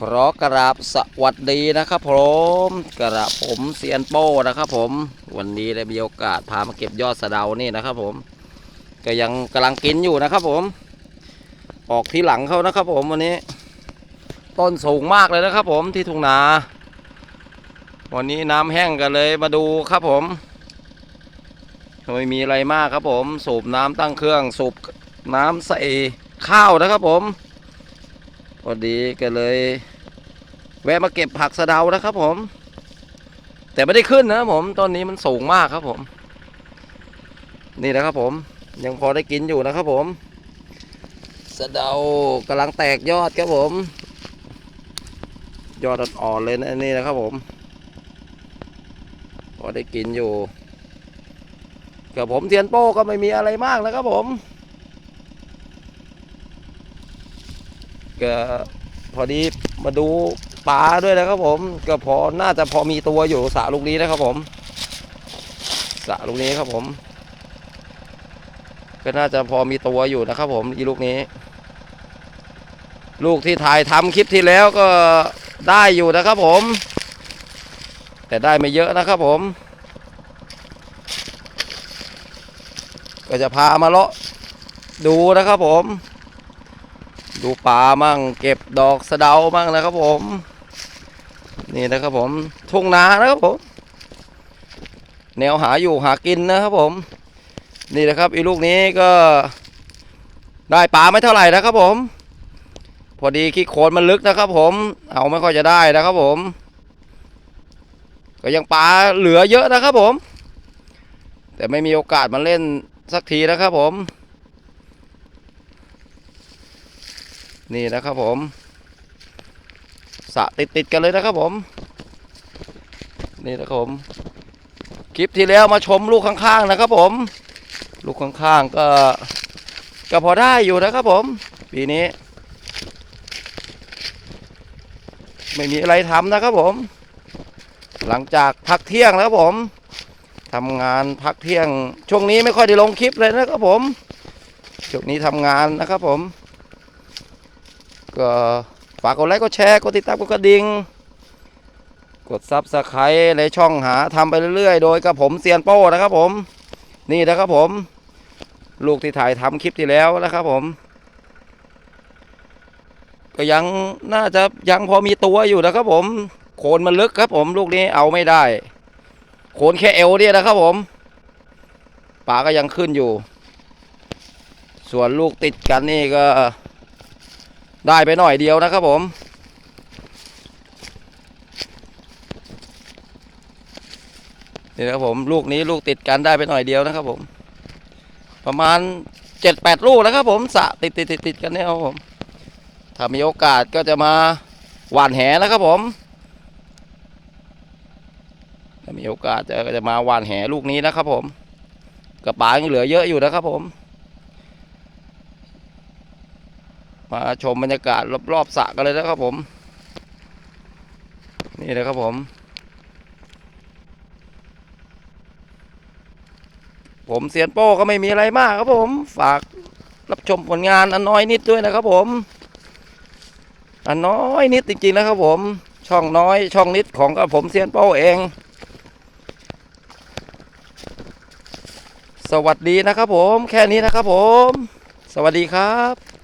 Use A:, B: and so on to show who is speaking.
A: ขอกราบสวัสดีนะครับผมกระผมเซียนโป้นะครับผมวันนี้ได้มีโอกาสพามาเก็บยอดสะเดานี่นะครับผม ก็ยังกำลังกินอยู่นะครับผม ออกที่หลังเขานะครับผมวันนี้ ต้นสูงมากเลยนะครับผมที่ทุ่งนา วันนี้น้ำแห้งกันเลยมาดูครับผมไม่มีอะไรมากครับผม สูบน้ำตั้งเครื่องสูบน้ำใส่ข้าวนะครับผม พอดีก็เลย แวะมาเก็บผักสะเดานะครับผม แต่ไม่ได้ขึ้นนะผมต้นนี้มันสูงมากครับผม นี่นะครับผมยังพอได้กินอยู่นะครับผมสะเดากำลังแตกยอดครับผม ยอดอ่อนๆเลยนะนี่นะครับผมพอได้กินอยู่กับผมเทียนโป้ก็ไม่มีอะไรมากนะครับผม ก็พอดีมาดูปลาด้วยนะครับผม ก็พอน่าจะพอมีตัวอยู่สระลูกนี้นะครับผมสระลูกนี้ครับผม ก็น่าจะพอมีตัวอยู่นะครับผมอีลูกนี้ ลูกที่ถ่ายทำคลิปที่แล้วก็ได้อยู่นะครับผม แต่ได้ไม่เยอะนะครับผม ก็จะพามาเลาะดูนะครับผม ดูปลามั่ง เก็บดอกสะเดามั่งนะครับผม นี่นะครับผม ทุ่งนานะครับผม แนวหาอยู่หากินนะครับผม นี่นะครับอีลูกนี้ก็ ได้ปลาไม่เท่าไหร่นะครับผม พอดีขี้โคลนมันลึกนะครับผม เอาไม่ค่อยจะได้นะครับผม ก็ยังปลาเหลือเยอะนะครับผม แต่ไม่มีโอกาสมาเล่นสักทีนะครับผม นี่นะครับผมสระติดติดๆกันเลยนะครับผม นี่นะครับผม คลิปที่แล้วมาชมลูกข้างๆนะครับผม ลูกข้างๆก็ก็พอได้อยู่นะครับผม ปีนี้ ไม่มีอะไรทำนะครับผม หลังจากพักเที่ยงแล้วครับผมทำงานพักเที่ยง ช่วงนี้ไม่ค่อยได้ลงคลิปเลยนะครับผมช่วงนี้ทำงานนะครับผม ก็ฝากกดไลค์กดแชร์กดติดตามกดกระดิ่งกดซับสไครต์ในช่องหาทำไปเรื่อยๆ โดยกับผมเซียนโป้นะครับผม นี่นะครับผม ลูกที่ถ่ายทำคลิปที่แล้วนะครับผม ก็ยังน่าจะยังพอมีตัวอยู่นะครับผม โคนมันลึกครับผมลูกนี้เอาไม่ได้ โคนแค่เอวเนี่ยนะครับผมปลาก็ยังขึ้นอยู่ ส่วนลูกติดกันนี่ก็ ได้ไปหน่อยเดียวนะครับผม นี่นะครับผมลูกนี้ลูกติดกันได้ไปหน่อยเดียวนะครับผม ประมาณเจ็ดแปดลูกนะครับผมสระติดติดติดติดกันเนี่ยครับผม ถ้ามีโอกาสก็จะมาหว่านแหนะครับผม ถ้ามีโอกาสจะจะมาหว่านแหลูกนี้นะครับผมกระป๋ายังเหลือเยอะอยู่นะครับผม มาชมบรรยากาศรอบๆสระกันเลยนะครับผม นี่นะครับผมผมเซียนโป้ก็ไม่มีอะไรมากครับผม ฝากรับชมผลงานอันน้อยนิดด้วยนะครับผมอันน้อยนิดจริงๆนะครับผม ช่องน้อยช่องนิดของกับผมเซียนโป้เอง สวัสดีนะครับผม แค่นี้นะครับผม สวัสดีครับ